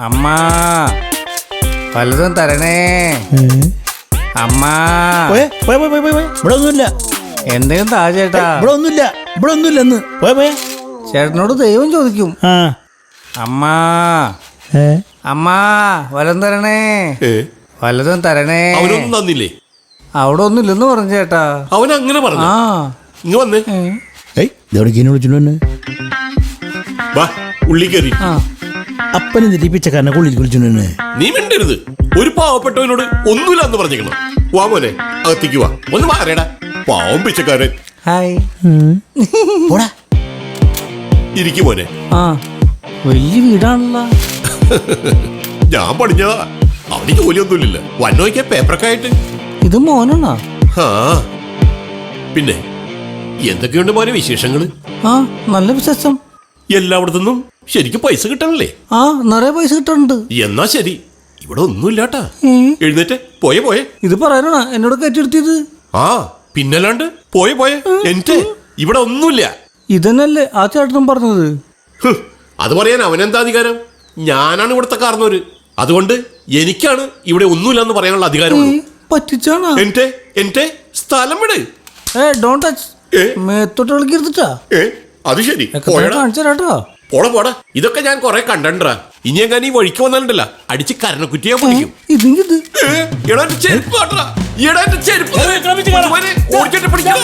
അമ്മ. പലതും തരണേ. അമ്മ. പോയെ പോയെ പോയെ പോയെ പോയെ. ഇവിടെ ഒന്നുമില്ല. എന്തെങ്കിലും താ ചേട്ടാ. ഇവിടെ ഒന്നുമില്ല. ഇവിടെ ഒന്നുമില്ല എന്ന് പോയ പോയ. ചേട്ടനോട് ദൈവം ചോദിക്കും. ആ. അമ്മാ. ഏ? അമ്മ വലം തരണേ. ഏ? വല്ലതും തരണേ. അവനൊന്നും തന്നില്ലേ? അവിടെ ഒന്നും ഇല്ലെന്ന് പറഞ്ഞു ചേട്ടാ. അവൻ അങ്ങനെ പറഞ്ഞു. ആ. ഇങ്ങ വന്നേ. ഏയ് ഇതോടെ കീനെ വിളിച്ചിട്ട് വന്നെ വാ ഉള്ളി കയറി. ആ. അപ്പനെ പിച്ചക്കാരനെ കൊള്ളിൽ വിളിച്ചിട്ട് നീ മിണ്ടരുത്. ഒരു പാവപ്പെട്ടവനോട് ഒന്നുമില്ല എന്ന് പറഞ്ഞേക്കണം. വാ മോനെ അകത്തേക്ക് വാ. ഒന്ന് മാറിയടാ പാവം പിച്ചക്കാരൻ. ഹായ്. പോടാ. ഇരിക്കും മോനെ. ആ വലിയ വീടാണല്ലോ. ഞാൻ പണിഞ്ഞതാ. അവന് ജോലിയൊന്നുമില്ല. വന്നോയ്ക്ക പേപ്പറൊക്കെ ആയിട്ട് ഇത് മോനാണോ? ആ പിന്നെ എന്തൊക്കെയുണ്ട് മോനെ വിശേഷങ്ങൾ? ആ നല്ല വിശേഷം. എല്ലായിടത്തുനിന്നും ശരിക്കും പൈസ കിട്ടണല്ലേ? ആ നിറയെ പൈസ കിട്ടണുണ്ട്. എന്നാ ശരി. ഇവിടെ ഒന്നുമില്ലാട്ടാ. എഴുന്നേറ്റ്. പോയെ പോയെ. ഇത് പറയാനാ എന്നോട് കയറ്റിയെടുത്തിയത് ആ പിന്നല്ലാണ്ട്. പോയെ പോയെ. എന്റെ ഇവിടെ ഒന്നുമില്ല. ഇതന്നല്ലേ ആ ചേട്ടനും പറഞ്ഞത്? അത് പറയാൻ അവനെന്താ അധികാരം? ഞാനാണ് ഇവിടുത്തെ കാരണവര് അതുകൊണ്ട് എനിക്കാണ് ഇവിടെ ഒന്നുമില്ലെന്ന് പറയാനുള്ള അധികാരം പറ്റിച്ചാണ്? എന്റെ എന്റെ സ്ഥലം വിട്. ഏ ഡോണ്ട് ടച്ച്? മേത്തോട്ട് കളിക്കരുതിട്ടാ അത് ശരി. കാണിച്ചു പോടാ പോടാ. ഇതൊക്കെ ഞാൻ കൊറേ കണ്ടണ്ടാ. ഇനി എങ്ങനെ ഈ വഴിക്ക് വന്നാലുണ്ടല്ല. അടിച്ച് കരണക്കുറ്റിയാ എന്റെ ചെരുപ്പ് ചെരുപ്പ്. ഓടിച്ചിട്ട് പിടിക്കാതെ